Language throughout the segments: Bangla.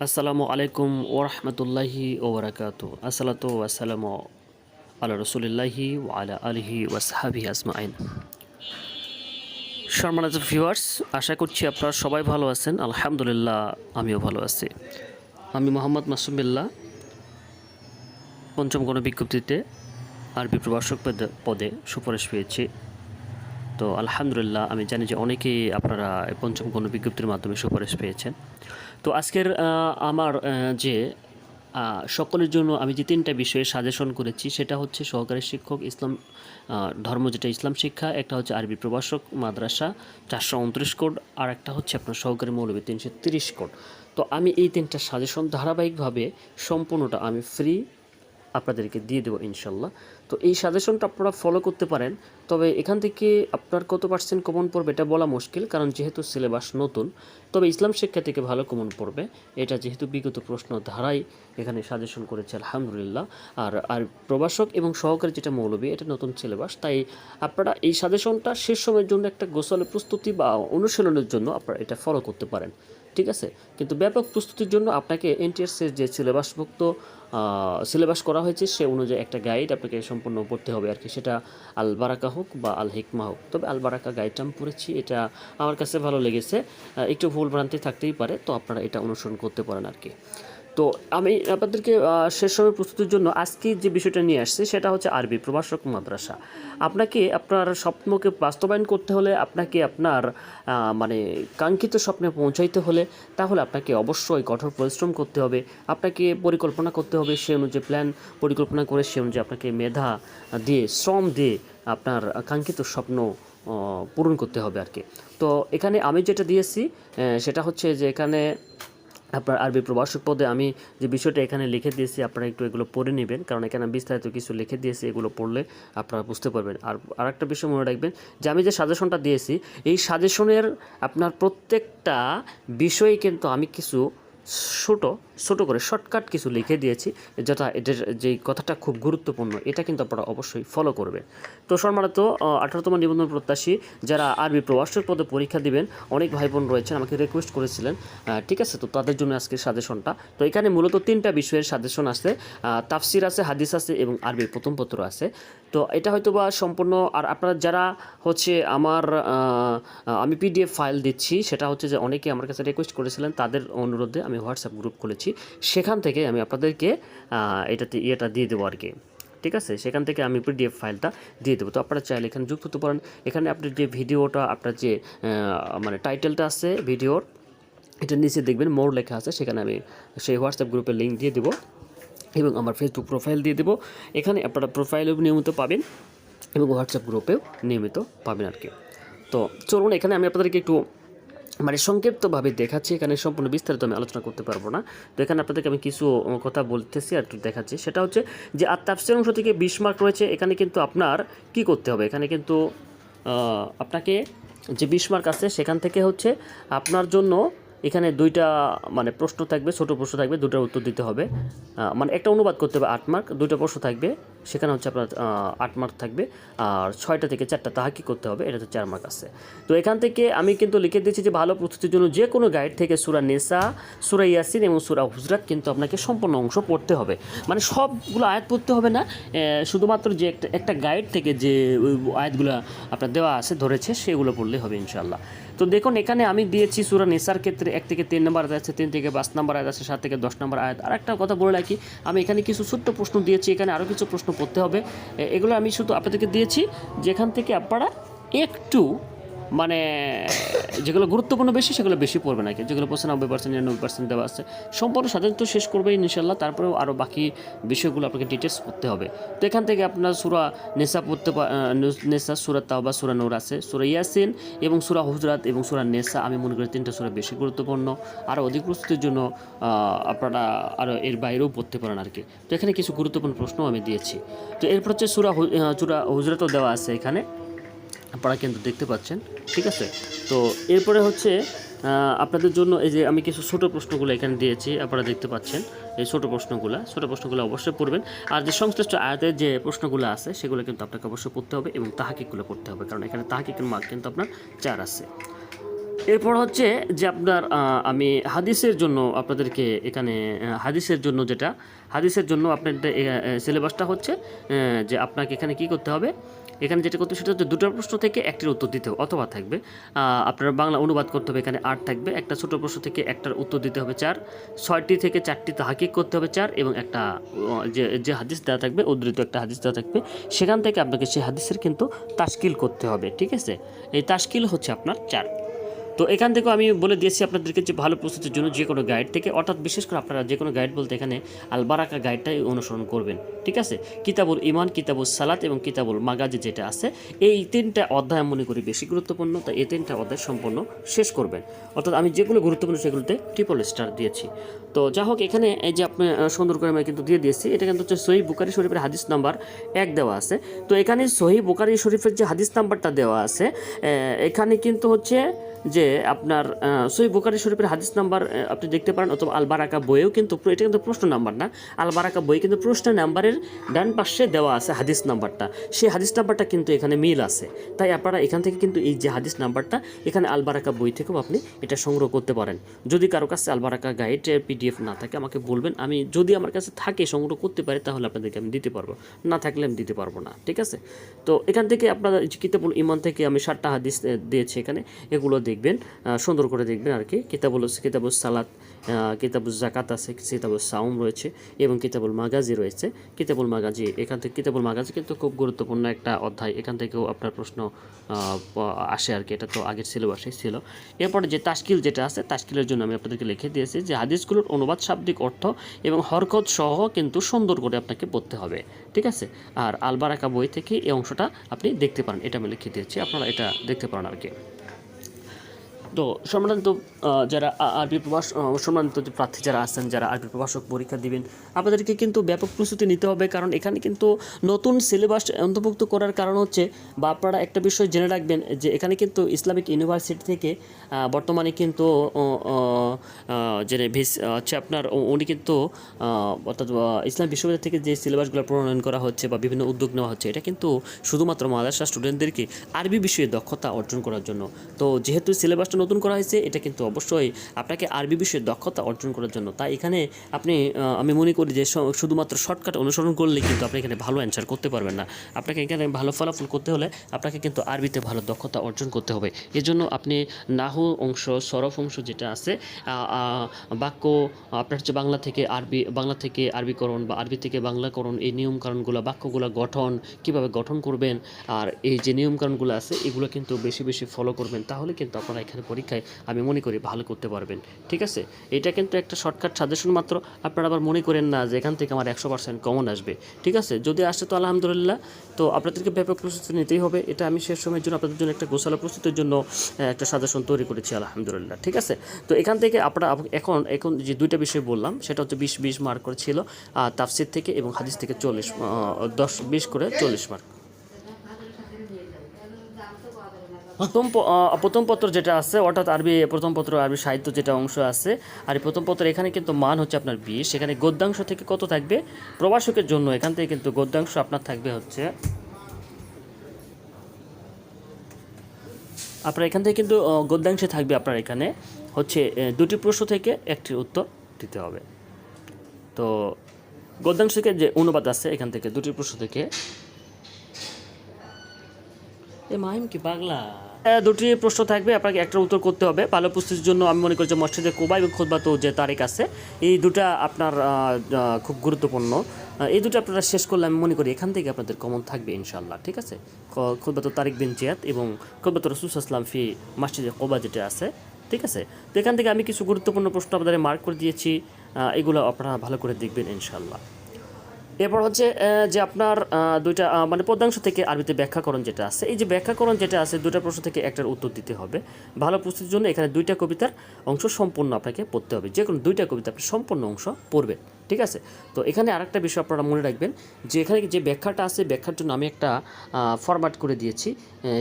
আসসালামু আলাইকুম ওরহমতুল্লাহি ওবরাকাত আসসালাতু আসসালামু আলা রসুলিল্লাহি আলা আলহি ওয়াসাহাবি আজমাইন। সম্মানিত ভিউয়ার্স, আশা করছি আপনারা সবাই ভালো আছেন। আলহামদুলিল্লাহ, আমিও ভালো আছি। আমি মোহাম্মদ মাসুমিল্লাহ পঞ্চম গণ বিজ্ঞপ্তিতে আরবি প্রভাষক পদে- পদে সুপারিশ পেয়েছি। তো আলহামদুলিল্লাহ, আমি জানি যে অনেকেই আপনারা পঞ্চম কোনো বিজ্ঞপ্তির মাধ্যমে সুপারিশ পেয়েছেন। তো আজকের আমার যে সকলের জন্য আমি যে তিনটা বিষয়ে সাজেশন করেছি, সেটা হচ্ছে সহকারী শিক্ষক ইসলাম ধর্ম যেটা ইসলাম শিক্ষা, একটা হচ্ছে আরবি প্রভাষক, মাদ্রাসা, চারশো উনত্রিশ কোড, আর একটা হচ্ছে আপনার সহকারী মৌলবী, তিনশো তিরিশ কোড। তো আমি এই তিনটা সাজেশন ধারাবাহিকভাবে সম্পূর্ণটা আমি ফ্রি আপনাদেরকে দিয়ে দেবো ইনশাল্লাহ। তো এই সাজেশনটা আপনারা ফলো করতে পারেন। তবে এখান থেকে আপনার কত পার্সেন্ট কমন পড়বে এটা বলা মুশকিল, কারণ যেহেতু সিলেবাস নতুন, তবে ইসলাম শিক্ষা থেকে ভালো কমন পড়বে। এটা যেহেতু বিগত প্রশ্ন ধারাই এখানে সাজেশন করেছে, আলহামদুলিল্লাহ। আর আর প্রভাষক এবং সহকারী যেটা মৌলবী, এটা নতুন সিলেবাস তাই আপনারা এই সাজেশনটা শেষ সময়ের জন্য একটা গোসলের প্রস্তুতি বা অনুশীলনের জন্য আপনারা এটা ফলো করতে পারেন। ঠিক আছে? কিন্তু ব্যাপক প্রস্তুতির জন্য আপনাকে এনটিএসের যে সিলেবাসভুক্ত সিলেবাস করা হয়েছে, সে অনুযায়ী একটা গাইড আপনাকে সম্পূর্ণ পড়তে হবে আর কি। সেটা আল বারাকা হোক বা আল হিকমা হোক। তবে আল বারাকা গাইডটা আমি পড়েছি, এটা আমার কাছে ভালো লেগেছে। একটু ভুল ভ্রান্তি থাকতেই পারে, তো আপনারা এটা অনুসরণ করতে পারেন আর কি। তো আমি আপনাদেরকে শেষ সময় প্রস্তুতির জন্য আজকে যে বিষয়টা নিয়ে আসছি সেটা হচ্ছে আরবি প্রভাষক মাদ্রাসা। আপনাকে আপনার স্বপ্নকে বাস্তবায়ন করতে হলে, আপনাকে আপনার মানে কাঙ্ক্ষিত স্বপ্নে পৌঁছাইতে হলে তাহলে আপনাকে অবশ্যই কঠোর পরিশ্রম করতে হবে, আপনাকে পরিকল্পনা করতে হবে সে অনুযায়ী প্ল্যান পরিকল্পনা করে, সে অনুযায়ী আপনাকে মেধা দিয়ে, শ্রম দিয়ে আপনার কাঙ্ক্ষিত স্বপ্ন পূরণ করতে হবে আর কি তো এখানে আমি যেটা দিয়েছি সেটা হচ্ছে যে এখানে আপনার আরবি প্রভাষক পদে আমি যে বিষয়টা এখানে লিখে দিয়েছি, আপনারা একটু এগুলো পড়ে নেবেন। কারণ এখানে বিস্তারিত কিছু লিখে দিয়েছি, এগুলো পড়লে আপনারা বুঝতে পারবেন। আর আরেকটা বিষয় মনে রাখবেন যে, আমি যে সাজেশনটা দিয়েছি, এই সাজেশনের আপনার প্রত্যেকটা বিষয়ে কিন্তু আমি কিছু ছোট ছোট করে শর্টকাট কিছু লিখে দিয়েছি যেটা এটার যে কথাটা খুব গুরুত্বপূর্ণ, এটা কিন্তু আপনারা অবশ্যই ফলো করবেন। তো সম্মানিত আঠারোতম নিবন্ধন প্রত্যাশী, যারা আরবি প্রভাষক পদে পরীক্ষা দিবেন, অনেক ভাই বোন রয়েছেন, আমাকে রিকোয়েস্ট করেছিলেন। ঠিক আছে, তো তাদের জন্য আজকে সাজেশনটা তো এখানে মূলত তিনটা বিষয়ের সাজেশন আছে তাফসির আছে, হাদিস আছে এবং আরবি প্রথম পত্র আছে। তো এটা হয়তো বা সম্পূর্ণ, আর আপনারা যারা হচ্ছে আমার আমি পিডিএফ ফাইল দিচ্ছি, সেটা হচ্ছে যে অনেকে আমার কাছে রিকোয়েস্ট করেছিলেন, তাদের অনুরোধে আমি হোয়াটসঅ্যাপ গ্রুপ খুলেছি। সেখান থেকে আমি আপনাদেরকে এটাতে ইয়েটা দিয়ে দেবো আর কি ঠিক আছে? সেখান থেকে আমি পিডিএফ ফাইলটা দিয়ে দেবো। তো আপনারা চাইলে এখানে যুক্ত হতে পারেন। এখানে আপনার যে ভিডিওটা, আপনার যে মানে টাইটেলটা আছে ভিডিওর এটা নিচে দেখবেন মোর লেখা আছে। সেখানে আমি সেই হোয়াটসঅ্যাপ গ্রুপের লিঙ্ক দিয়ে দেবো এবং আমার ফেসবুক প্রোফাইল দিয়ে দেবো। এখানে আপনারা প্রোফাইলেও নিয়মিত পাবেন এবং হোয়াটসঅ্যাপ গ্রুপেও নিয়মিত পাবেন আর কি তো চলুন, এখানে আমি আপনাদেরকে একটু মানে সংক্ষিপ্তভাবে দেখাচ্ছি, এখানে সম্পূর্ণ বিস্তারিত আমি আলোচনা করতে পারব না। তো এখানে আপনাদেরকে আমি কিছু কথা বলতেছি আর একটু দেখাচ্ছি। সেটা হচ্ছে যে আর তাফসির অংশ থেকে বিশ মার্ক রয়েছে, এখানে কিন্তু আপনার কি করতে হবে? এখানে কিন্তু আপনাকে যে বিশ মার্ক আছে, সেখান থেকে হচ্ছে আপনার জন্য এখানে দুইটা মানে প্রশ্ন থাকবে, ছোট প্রশ্ন থাকবে দুটার উত্তর দিতে হবে। মানে একটা অনুবাদ করতে হবে আট মার্ক, দুইটা প্রশ্ন থাকবে, সেখানে হচ্ছে আপনার আট মার্ক থাকবে, আর ছয়টা থেকে চারটা তাহা কি করতে হবে এটা তো চার মার্ক আছে। তো এখান থেকে আমি কিন্তু লিখে দিয়েছি যে ভালো প্রস্তুতির জন্য যে কোনো গাইড থেকে সুরা নেসা, সুরা ইয়াসিন এবং সুরা হুজরাত কিন্তু আপনাকে সম্পূর্ণ অংশ পড়তে হবে। মানে সবগুলো আয়াত পড়তে হবে না শুধুমাত্র যে একটা একটা গাইড থেকে যে আয়াতগুলো আপনার দেওয়া আছে, ধরেছে, সেগুলো পড়লে হবে ইনশাল্লাহ তো দেখুন, এখানে আমি দিয়েছি সুরা নেশার ক্ষেত্রে এক থেকে তিন নম্বর আয়াত আছে, তিন থেকে পাঁচ নম্বর আয়াত আছে, সাত থেকে দশ নম্বর আয়াত। আর একটা কথা বলে রাখি, আমি এখানে কিছু ছোট্ট প্রশ্ন দিয়েছি, এখানে আরও কিছু প্রশ্ন করতে হবে। এগুলো আমি শুধু আপনাদেরকে দিয়েছি, যেখান থেকে আপনারা একটু মানে যেগুলো গুরুত্বপূর্ণ বেশি, সেগুলো বেশি পড়বে নাকি? যেগুলো পঁচানব্বই পার্সেন্ট নিরানব্বই পার্সেন্ট দেওয়া আছে। সম্পূর্ণ সাধারণত শেষ করবে ইনশাল্লাহ তারপরেও আরও বাকি বিষয়গুলো আপনাকে ডিটেলস করতে হবে। তো এখান থেকে আপনার সুরা নেশা পড়তে নেশা সুরা তাওবা, সুরা নূর আছে। সুরা ইয়াসিন এবং সুরা হুজরাত এবং সুরা নেশা আমি মনে করি তিনটা সুরা বেশি গুরুত্বপূর্ণ। আরও অধিক প্রস্তুতির জন্য আপনারা আরও এর বাইরেও পড়তে পারেন আর কি তো এখানে কিছু গুরুত্বপূর্ণ প্রশ্ন আমি দিয়েছি। তো এরপর হচ্ছে সুরা সুরা হুজরাতও দেওয়া আছে এখানে। আপনারা কিন্তু দেখতে পাচ্ছেন, ঠিক আছে? তো এরপরে হচ্ছে আপনাদের জন্য এই যে আমি কিছু ছোটো প্রশ্নগুলো এখানে দিয়েছি, আপনারা দেখতে পাচ্ছেন এই ছোটো প্রশ্নগুলো। ছোটো প্রশ্নগুলো অবশ্যই পড়বেন। আর যে সংশ্লিষ্ট আয়াতের যে প্রশ্নগুলো আছে, সেগুলো কিন্তু আপনাকে অবশ্যই পড়তে হবে এবং তাহাকিকগুলো পড়তে হবে, কারণ এখানে তাহাকিকের মার্ক কিন্তু আপনার চার আছে। এরপর হচ্ছে যে আপনার আমি হাদিসের জন্য আপনাদেরকে এখানে হাদিসের জন্য যেটা, হাদিসের জন্য আপনার সিলেবাসটা হচ্ছে যে আপনাকে এখানে কি করতে হবে? এখানে যেটা করতে সেটা হচ্ছে দুটো প্রশ্ন থেকে একটির উত্তর দিতে হবে, অথবা থাকবে আপনার বাংলা অনুবাদ করতে হবে এখানে আট থাকবে, একটা ছোট প্রশ্ন থেকে একটার উত্তর দিতে হবে চার, ছয়টি থেকে চারটি তাহাকিক করতে হবে চার, এবং একটা যে যে হাদিস দেওয়া থাকবে, উদ্ধৃত একটা হাদিস দেওয়া থাকবে, সেখান থেকে আপনাকে সেই হাদিসের কিন্তু তাস্কিল করতে হবে, ঠিক আছে? এই তাস্কিল হচ্ছে আপনার চার। তো এখান থেকেও আমি বলে দিয়েছি আপনাদেরকে যে ভালো প্রস্তুতির জন্য যে কোনো গাইড থেকে, অর্থাৎ বিশেষ করে আপনারা যে কোনো গাইড বলতে এখানে আলবারাকা গাইডটাই অনুসরণ করবেন, ঠিক আছে? কিতাবুল ইমান কিতাবুল সালাত এবং কিতাবুল মাগাজি যেটা আছে, এই তিনটা অধ্যায় মনে করি বেশি গুরুত্বপূর্ণ, তাই এই তিনটা অধ্যায় সম্পূর্ণ শেষ করবেন। অর্থাৎ আমি যেগুলো গুরুত্বপূর্ণ সেগুলোতে ট্রিপল স্টার দিয়েছি। তো যা হোক, এখানে এই যে আপনি সুন্দর করে আমি কিন্তু দিয়ে দিয়েছি, এটা কিন্তু হচ্ছে সহি বুকারি শরীফের হাদিস নাম্বার এক দেওয়া আছে। তো এখানে সহি বুকারি শরীফের যে হাদিস নাম্বারটা দেওয়া আছে এখানে কিন্তু হচ্ছে যে আপনার সই বুকারি শরীফের হাদিস নাম্বার আপনি দেখতে পারেন, অথবা আলবারাকা বইয়েও কিন্তু এটা কিন্তু প্রশ্ন নাম্বার না। আলবারাকা বই কিন্তু প্রশ্ন নাম্বারের ডান পাশে দেওয়া আছে হাদিস নাম্বারটা। সেই হাদিস নাম্বারটা কিন্তু এখানে মিল আছে। তাই আপনারা এখান থেকে কিন্তু এই যে হাদিস নাম্বারটা, এখানে আলবারাকা বই থেকেও আপনি এটা সংগ্রহ করতে পারেন। যদি কারও কাছে আলবারাকা গাইডের পিডিএফ না থাকে, আমাকে বলবেন। আমি যদি আমার কাছে থাকে, সংগ্রহ করতে পারি, তাহলে আপনাদেরকে আমি দিতে পারব। না থাকলে আমি দিতে পারব না, ঠিক আছে? তো এখান থেকে আপনারা কিতাবুল ইমান থেকে আমি ষাটটা হাদিস দিয়েছি এখানে। এগুলো দেখবেন। আহ, সুন্দর করে দেখবেন আর কি। কিতাবুল কিতাবুল সালাত কিতাবুল জাকাত আছে কিতাবুল সাউম রয়েছে এবং কিতাবুল মাগাজি রয়েছে। কিতাবুল মাগাজি এখান থেকে কিতাবুল মাগাজি কিন্তু খুব গুরুত্বপূর্ণ একটা অধ্যায়। এখান থেকেও আপনার প্রশ্ন আসে আর কি। এটা তো আগের সিলেবাসেই ছিল। এরপরে যে তাশকিল যেটা আছে তাশকিলের জন্য আমি আপনাদেরকে লিখে দিয়েছি যে হাদিসগুলোর অনুবাদ শাব্দিক অর্থ এবং হরকত সহ কিন্তু সুন্দর করে আপনাকে পড়তে হবে। ঠিক আছে? আর আলবারাকা বই থেকে এই অংশটা আপনি দেখতে পারেন। এটা আমি লিখে দিয়েছি। আপনারা এটা দেখতে পারেন আর কি। তো সম্মানিত যারা আরবি প্রবাস সম্মানিত যে প্রার্থী যারা আছেন, যারা আরবি প্রবাসক পরীক্ষা দিবেন, আপনাদেরকে কিন্তু ব্যাপক প্রস্তুতি নিতে হবে, কারণ এখানে কিন্তু নতুন সিলেবাস অন্তর্ভুক্ত করার কারণ হচ্ছে, বা আপনারা একটা বিষয় জেনে রাখবেন যে এখানে কিন্তু ইসলামিক ইউনিভার্সিটি থেকে বর্তমানে কিন্তু যে ভিস, হচ্ছে আপনার উনি কিন্তু অর্থাৎ ইসলাম বিশ্ববিদ্যালয় থেকে যে সিলেবাসগুলো প্রণয়ন করা হচ্ছে, বা বিভিন্ন উদ্যোগ নেওয়া হচ্ছে, এটা কিন্তু শুধুমাত্র মাদ্রাসা স্টুডেন্টদেরকে আরবি বিষয়ে দক্ষতা অর্জন করার জন্য। তো যেহেতু সিলেবাসটা নতুন করা হয়েছে, এটা কিন্তু অবশ্যই আপনাকে আরবি বিষয়ে দক্ষতা অর্জন করার জন্য। তাই এখানে আপনি আমি মনে করি যে শুধুমাত্র শর্টকাট অনুসরণ করলে কিন্তু আপনি এখানে ভালো অ্যান্সার করতে পারবেন না। আপনাকে এখানে ভালো ফলাফল করতে হলে আপনাকে কিন্তু আরবিতে ভালো দক্ষতা অর্জন করতে হবে। এজন্য আপনি নাহু অংশ, সরফ অংশ যেটা আছে বাক্য, আপনার হচ্ছে বাংলা থেকে আরবি, বাংলা থেকে আরবিকরণ বা আরবি থেকে বাংলাকরণ, এই নিয়মকানুনগুলো, বাক্যগুলো গঠন, কীভাবে গঠন করবেন, আর এই যে নিয়মকানুনগুলো আছে, এগুলো কিন্তু বেশি বেশি ফলো করবেন, তাহলে কিন্তু আপনারা এখানে পরীক্ষায় আমি মনে করি ভালো করতে পারবেন। ঠিক আছে? এটা কিন্তু একটা শর্টকাট সাজেশন মাত্র। আপনারা আবার মনে করেন না যে এখান থেকে আমার একশো পার্সেন্ট কমন আসবে। ঠিক আছে? যদি আসে তো আলহামদুলিল্লাহ। তো আপনাদেরকে ব্যাপক প্রস্তুতি নিতেই হবে। এটা আমি শেষ সময়ের জন্য আপনাদের জন্য একটা গোসালা প্রস্তুতির জন্য একটা সাজেশন তৈরি করেছি আলহামদুলিল্লাহ। ঠিক আছে? তো এখান থেকে আপনারা এখন এখন যে দুইটা বিষয় বললাম, সেটা হচ্ছে বিশ বিশ মার্ক করে ছিল তাফসির থেকে এবং হাদিস থেকে চল্লিশ দশ, বিশ করে চল্লিশ মার্ক প্রথম প্রথম পত্র যেটা আছে, অর্থাৎ আরবি, প্রথম পত্র, আরবি সাহিত্য যেটা অংশ আছে, আর প্রথম পত্র এখানে কিন্তু মান হচ্ছে আপনার বিশ। এখানে গদ্যাংশ থেকে কত থাকবে? প্রবাসকের জন্য এখান থেকে কিন্তু গদ্যাংশ আপনার থাকবে হচ্ছে আপনার এখান থেকে কিন্তু গদ্যাংশে থাকবে আপনার এখানে হচ্ছে দুটি প্রশ্ন থেকে একটি উত্তর দিতে হবে। তো গদ্যাংশ থেকে যে অনুবাদ আছে, এখান থেকে দুটি প্রশ্ন থেকে। এ মাহিম কি পাগলা? দুটি প্রশ্ন থাকবে, আপনাকে একটা উত্তর করতে হবে। ভালো প্রস্তুতির জন্য আমি মনে করি যে মসজিদে কোবা এবং খোদবাতো যে তারিখ আছে, এই দুটা আপনার খুব গুরুত্বপূর্ণ। এই দুটো আপনারা শেষ করলে আমি মনে করি এখান থেকে আপনাদের কমন থাকবে ইনশাল্লাহ ঠিক আছে? খোদবাতো তারিক বিন জিয়াদ এবং খোদবাতো রসুল আসলাম ফি মসজিদে কোবা যেটা আছে, ঠিক আছে? তো এখান থেকে আমি কিছু গুরুত্বপূর্ণ প্রশ্ন আপনাদের মার্ক করে দিয়েছি এগুলো আপনারা ভালো করে দেখবেন ইনশাল্লাহ এরপর হচ্ছে যে আপনার দুইটা মানে পদ্মাংশ থেকে আরবিতে ব্যাখ্যাকরণ যেটা আছে, এই যে ব্যাখ্যাকরণ যেটা আছে, দুইটা প্রশ্ন থেকে একটার উত্তর দিতে হবে। ভালো প্রস্তুতির জন্য এখানে দুইটা কবিতার অংশ সম্পূর্ণ আপনাকে পড়তে হবে। যে কোনো দুইটা কবিতা আপনি সম্পূর্ণ অংশ পড়বেন। ঠিক আছে? তো এখানে আরেকটা বিষয় আপনারা মনে রাখবেন যে এখানে যে ব্যাখ্যাটা আছে, ব্যাখ্যার জন্য আমি একটা ফরম্যাট করে দিয়েছি।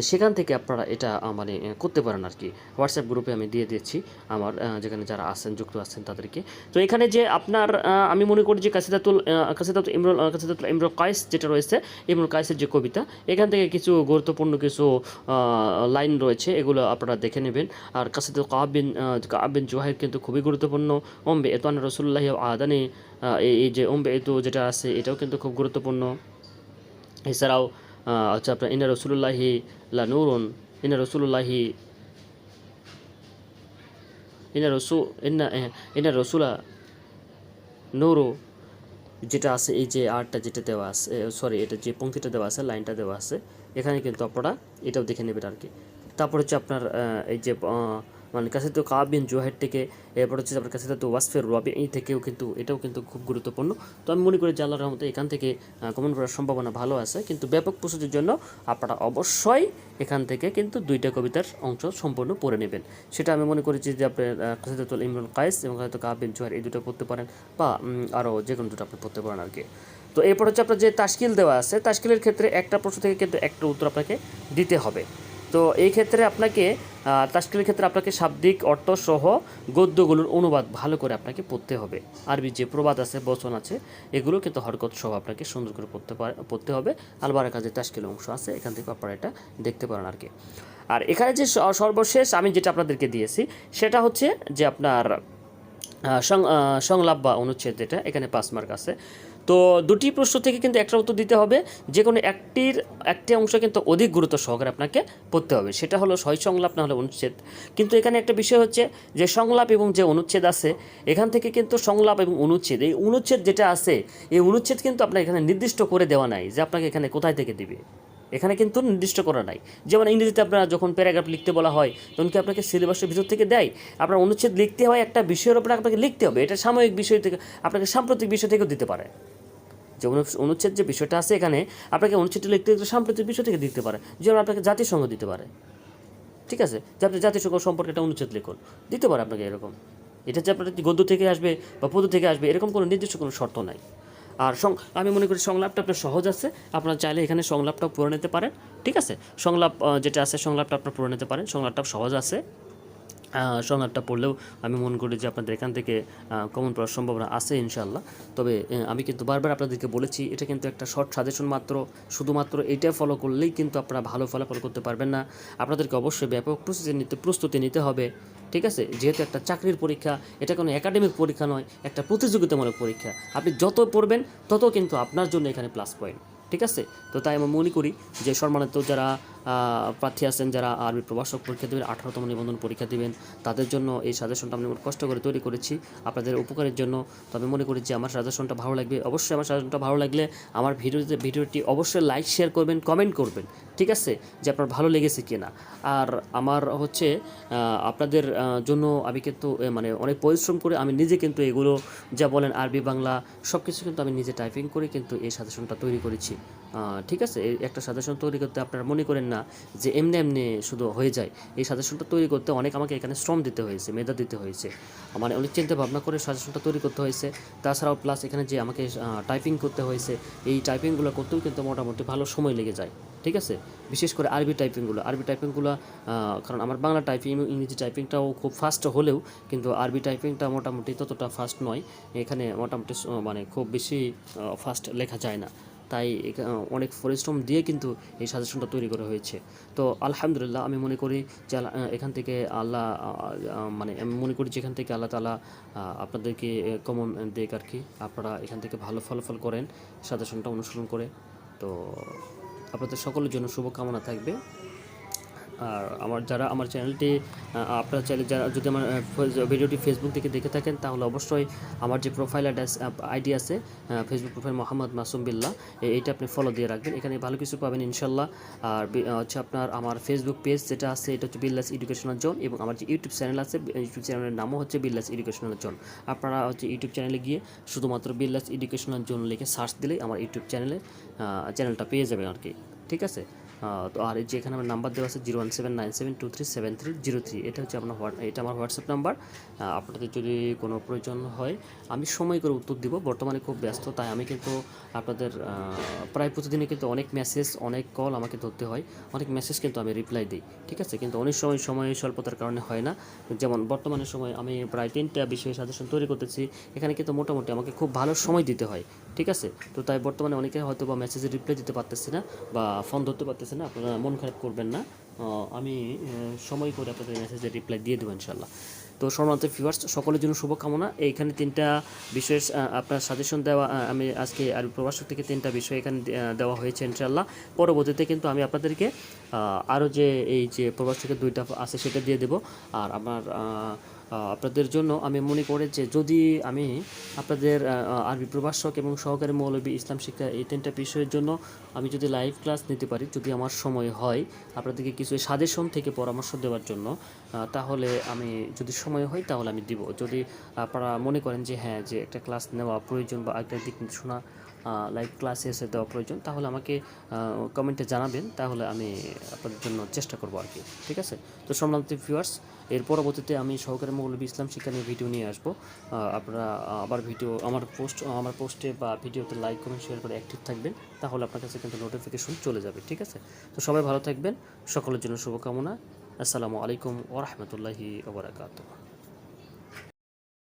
সেখান থেকে আপনারা এটা মানে করতে পারেন আর কি হোয়াটসঅ্যাপ গ্রুপে আমি দিয়ে দিয়েছি আমার যেখানে যারা আছেন, যুক্ত আছেন তাদেরকে। তো এখানে যে আপনার আমি মনে করি যে কাসিদাতুল কাসিদাতুল ইমরুল কাসিদাতুল ইমরুল কায়েস যেটা রয়েছে, ইমরুল কায়েসের যে কবিতা, এখান থেকে কিছু গুরুত্বপূর্ণ কিছু লাইন রয়েছে, এগুলো আপনারা দেখে নেবেন। আর কাসিদুল কাবিন কাবিন জোহাইর কিন্তু খুবই গুরুত্বপূর্ণ। ওম্বে এতান রসুল্লাহ আদানি এই যে ওম্বে এতু যেটা আছে এটাও কিন্তু খুব গুরুত্বপূর্ণ। এছাড়াও হচ্ছে আপনার ইনা রসুল্লাহি লা নুরুন ইনা রসুল্লাহি ইনা রসু ইন্না এ, ইনা রসুলা নূরু যেটা আছে এই যে আর্টটা যেটা দেওয়া আছে সরি এটা যে পঙ্ক্তিটা দেওয়া আছে লাইনটা দেওয়া আছে এখানে কিন্তু আপনারা এটাও দেখে নেবেন আর কি তারপর হচ্ছে আপনার এই যে মানে তো কাবিন জোহের থেকে এরপর হচ্ছে আপনার কাছে তো ওয়াসফের রবি এই থেকেও কিন্তু এটাও কিন্তু খুব গুরুত্বপূর্ণ। তো আমি মনে করি যে আল্লাহর রহমতে এখান থেকে কমন করার সম্ভাবনা ভালো আছে। কিন্তু ব্যাপক প্রস্তুতির জন্য আপনারা অবশ্যই এখান থেকে কিন্তু দুইটা কবিতার অংশ সম্পূর্ণ পড়ে নেবেন। সেটা আমি মনে করেছি যে আপনার কাসিদাতুল ইমরুল কায়েস এবং হয়তো কাবিন জোহার এই দুটো পড়তে পারেন বা আরও যে কোনো দুটো আপনি পড়তে পারেন আর কি তো এরপর হচ্ছে আপনার যে তাশকিল দেওয়া আছে, তাশকিলের ক্ষেত্রে একটা প্রশ্ন থেকে কিন্তু একটা উত্তর আপনাকে দিতে হবে। তো এই ক্ষেত্রে আপনাকে আহ, তাশকিলের ক্ষেত্রে আপনাকে শাব্দিক অর্থ সহ গদ্যগুলোর অনুবাদ ভালো করে আপনাকে পড়তে হবে। আরবি যে প্রবাদ আছে বচন আছে এগুলো কিন্তু হরকত সহ আপনাকে সুন্দর করে পড়তে পড়তে হবে। আলবার কাজে তাশকিল অংশ আছে এখান থেকে আপনারা এটা দেখতে পারেন আর কি। আর এখানে যে সর্বশেষ আমি যেটা আপনাদেরকে দিয়েছি সেটা হচ্ছে যে আপনার সংলাপ বা অনুচ্ছেদ যেটা এখানে পাঁচ মার্ক আছে। তো দুটি প্রশ্ন থেকে কিন্তু একটা উত্তর দিতে হবে। যে কোনো একটির, একটি অংশ কিন্তু অধিক গুরুত্ব সহকারে আপনাকে পড়তে হবে। সেটা হলো সহি সংলাপ, না হলে অনুচ্ছেদ। কিন্তু এখানে একটা বিষয় হচ্ছে যে সংলাপ এবং যে অনুচ্ছেদ আছে, এখান থেকে কিন্তু সংলাপ এবং অনুচ্ছেদ, এই অনুচ্ছেদ যেটা আছে, এই অনুচ্ছেদ কিন্তু আপনার এখানে নির্দিষ্ট করে দেওয়া নাই যে আপনাকে এখানে কোথায় থেকে দিবে। এখানে কিন্তু নির্দিষ্ট করা নাই। যেমন ইংরেজিতে আপনারা যখন প্যারাগ্রাফ লিখতে বলা হয়, তখন কি আপনাকে সিলেবাসের ভিতর থেকে দেয়? আপনার অনুচ্ছেদ লিখতে হয় একটা বিষয়ের উপরে, আপনাকে লিখতে হবে। এটা সাময়িক বিষয় থেকে, আপনাকে সাম্প্রতিক বিষয় থেকেও দিতে পারে। যে অনু- অনুচ্ছেদ যে বিষয়টা আছে এখানে, আপনাকে অনুচ্ছেদটা লিখতে সাম্প্রতিক বিষয় থেকে দিতে পারে। যেমন আপনাকে জাতিসংঘ দিতে পারে। ঠিক আছে? যে আপনি জাতিসংঘ সম্পর্কে একটা অনুচ্ছেদ লিখুন, দিতে পারে আপনাকে এরকম। এটা যে আপনার গদ্য থেকে আসবে বা পদ্য থেকে আসবে, এরকম কোনো নির্দিষ্ট কোনো শর্ত নাই। আর সং, আমি মনে করি সংলাপটা আপনার সহজ আছে। আপনার চাইলে এখানে সংলাপটাও পড়ে নিতে পারেন, ঠিক আছে? সংলাপ যেটা আছে, সংলাপটা আপনার পড়ে নিতে পারেন। সংলাপটা সহজ আছে। সংলাপটা পড়লেও আমি মনে করি যে আপনাদের এখান থেকে কমন পড়ার সম্ভাবনা আছে ইনশাল্লাহ তবে আমি কিন্তু বারবার আপনাদেরকে বলেছি, এটা কিন্তু একটা শর্ট সাজেশন মাত্র, শুধুমাত্র এইটা ফলো করলেই কিন্তু আপনারা ভালো ফলাফল করতে পারবেন না। আপনাদেরকে অবশ্যই ব্যাপক প্রস্তুতি নিতে প্রস্তুতি নিতে হবে, ঠিক আছে? যেহেতু একটা চাকরির পরীক্ষা, এটা কোনো একাডেমিক পরীক্ষা নয়, একটা প্রতিযোগিতামূলক পরীক্ষা। আপনি যত পড়বেন, তত কিন্তু আপনার জন্য এখানে প্লাস পয়েন্ট ঠিক আছে? তো তাই আমি মনে করি যে সম্মানিত যারা প্রার্থী আছেন যারা আরবি প্রভাষক পরীক্ষা দেবেন, আঠারোতম নিবন্ধন পরীক্ষা দেবেন, তাদের জন্য এই সাজেশনটা আমি কষ্ট করে তৈরি করেছি, আপনাদের উপকারের জন্য। তো আমি মনে করি যে আমার সাজেশনটা ভালো লাগবে, অবশ্যই আমার সাজেশনটা ভালো লাগলে আমার ভিডিওতে ভিডিওটি অবশ্যই লাইক শেয়ার করবেন কমেন্ট করবেন, ঠিক আছে? যে আপনার ভালো লেগেছে কিনা। আর আমার হচ্ছে আপনাদের জন্য আমি কিন্তু মানে অনেক পরিশ্রম করে আমি নিজে কিন্তু এগুলো যা বলেন আরবি, বাংলা সব কিছু কিন্তু আমি নিজে টাইপিং করে কিন্তু এই সাজেশনটা তৈরি করেছি। ঠিক আছে একটা সাজেশন তৈরি করতে আপনারা মনে করেন না যে এমনি এমনি শুধু হয়ে যায়। এই সাজেশনটা তৈরি করতে অনেক আমাকে এখানে শ্রম দিতে হয়েছে, মেধা দিতে হয়েছে। মানে অনেক চিন্তা ভাবনা করে সাজেশনটা তৈরি করতে হয়েছে। তাছাড়াও প্লাস এখানে যে আমাকে টাইপিং করতে হয়েছে, এই টাইপিংগুলো করতেও কিন্তু মোটামুটি ভালো সময় লেগে যায়, ঠিক আছে? বিশেষ করে আরবি টাইপিংগুলো আরবি টাইপিংগুলো কারণ আমার বাংলা টাইপিং এবং ইংরেজি টাইপিংটাও খুব ফাস্ট হলেও কিন্তু আরবি টাইপিংটা মোটামুটি ততটা ফাস্ট নয়। এখানে মোটামুটি মানে খুব বেশি ফাস্ট লেখা যায় না। তাই অনেক পরিশ্রম দিয়ে কিন্তু এই সাজেশনটা তৈরি করা হয়েছে। তো আলহামদুলিল্লাহ, আমি মনে করি যে এখান থেকে আল্লাহ মানে আমি মনে করি যে এখান থেকে আল্লাহ তালা আপনাদেরকে কমন দেখ আর কি, আপনারা এখান থেকে ভালো ফলাফল করেন সাজেশনটা অনুসরণ করে। তো আপনাদের সকলের জন্য শুভকামনা থাকবে। আর আমার যারা আমার চ্যানেলটি আপনারা চাইলে যারা যদি আমার ভিডিওটি ফেসবুক থেকে দেখে থাকেন, তাহলে অবশ্যই আমার যে প্রোফাইল আইডি আছে ফেসবুক প্রোফাইল মোহাম্মদ মাসুম বিল্লাহ এ- এইটা আপনি ফলো দিয়ে রাখবেন। এখানে ভালো কিছু পাবেন ইনশাল্লাহ। আর হচ্ছে আপনার আমার ফেসবুক পেজ যেটা আছে, এটা হচ্ছে বিল্লাস এডুকেশনাল জোন এবং আমার যে ইউটিউব চ্যানেল আছে ইউটিউব চ্যানেলের নামও হচ্ছে বিল্লাস এডুকেশনাল জোন আপনারা হচ্ছে ইউটিউব চ্যানেলে গিয়ে শুধুমাত্র বিল্লাস এডুকেশনাল জোন লিখে সার্চ দিলেই আমার ইউটিউব চ্যানেলে চ্যানেলটা পেয়ে যাবেন আর কি। ঠিক আছে? তো আর যে এখানে আমার নাম্বার দেওয়া আছে zero one seven nine seven two three seven three zero three এটা হচ্ছে আপনার এটা আমার হোয়াটসঅ্যাপ নাম্বার আপনাদের যদি কোনো প্রয়োজন হয়, আমি সময় করে উত্তর দিব। বর্তমানে খুব ব্যস্ত, তাই আমি কিন্তু আপনাদের প্রায় প্রতিদিনে কিন্তু অনেক মেসেজ অনেক কল আমাকে ধরতে হয়। অনেক মেসেজ কিন্তু আমি রিপ্লাই দিই, ঠিক আছে? কিন্তু অনেক সময় সময় স্বল্পতার কারণে হয় না। যেমন বর্তমানে সময় আমি প্রায় তিনটা বিষয়ে সাজেশন তৈরি করতেছি। এখানে কিন্তু মোটামুটি আমাকে খুব ভালো সময় দিতে হয়, ঠিক আছে? তো তাই বর্তমানে অনেকে হয়তো বা মেসেজে রিপ্লাই দিতে পারতেছি না বা ফোন ধরতে পারতেছি না আপনারা মন খারাপ করবেন না। আমি সময় করে আপনাদের মেসেজে রিপ্লাই দিয়ে দেবো ইনশাল্লাহ তো সম্মানিত ভিউয়ার্স সকলের জন্য শুভকামনা। এইখানে তিনটা বিষয়ের আপনার সাজেশন দেওয়া আমি আজকে আর প্রবাসক থেকে তিনটা বিষয় এখানে দেওয়া হয়েছে ইনশাল্লাহ পরবর্তীতে কিন্তু আমি আপনাদেরকে আরও যে, এই যে প্রবাসকের দুইটা আছে সেটা দিয়ে দেবো। আর আমার আপনাদের জন্য আমি মনে করি যে যদি আমি আপনাদের আরবি প্রভাষক এবং সহকারী মৌলবী ইসলাম শিক্ষা এই তিনটা বিষয়ের জন্য আমি যদি লাইভ ক্লাস নিতে পারি, যদি আমার সময় হয় আপনাদেরকে কিছু সাজেশন থেকে পরামর্শ দেওয়ার জন্য তাহলে আমি যদি সময় হয় তাহলে আমি দিব। যদি আপনারা মনে করেন যে হ্যাঁ যে একটা ক্লাস নেওয়া প্রয়োজন বা একটা দিক নির্দেশনা লাইভ ক্লাসে এসে দেওয়া প্রয়োজন। তাহলে আমাকে কমেন্টে জানাবেন, তাহলে আমি আপনাদের জন্য চেষ্টা করব আর কি, ঠিক আছে? তো সম্মানিত ভিউয়ার্স এর পরবর্তীতে আমি সহকারী মৌলবী ইসলাম শিক্ষা নিয়ে ভিডিও নিয়ে আসব। আপনারা আবার ভিডিও আমার পোস্ট আমার পোস্টে বা ভিডিওতে লাইক কমেন্ট শেয়ার করে অ্যাক্টিভ থাকবেন। তাহলে আপনার কাছে কিন্তু নোটিফিকেশন চলে যাবে, ঠিক আছে? তো সবাই ভালো থাকবেন, সকলের জন্য শুভকামনা। আসসালামু আলাইকুম ওরহমতুল্লাহি ওবরাকাতুহ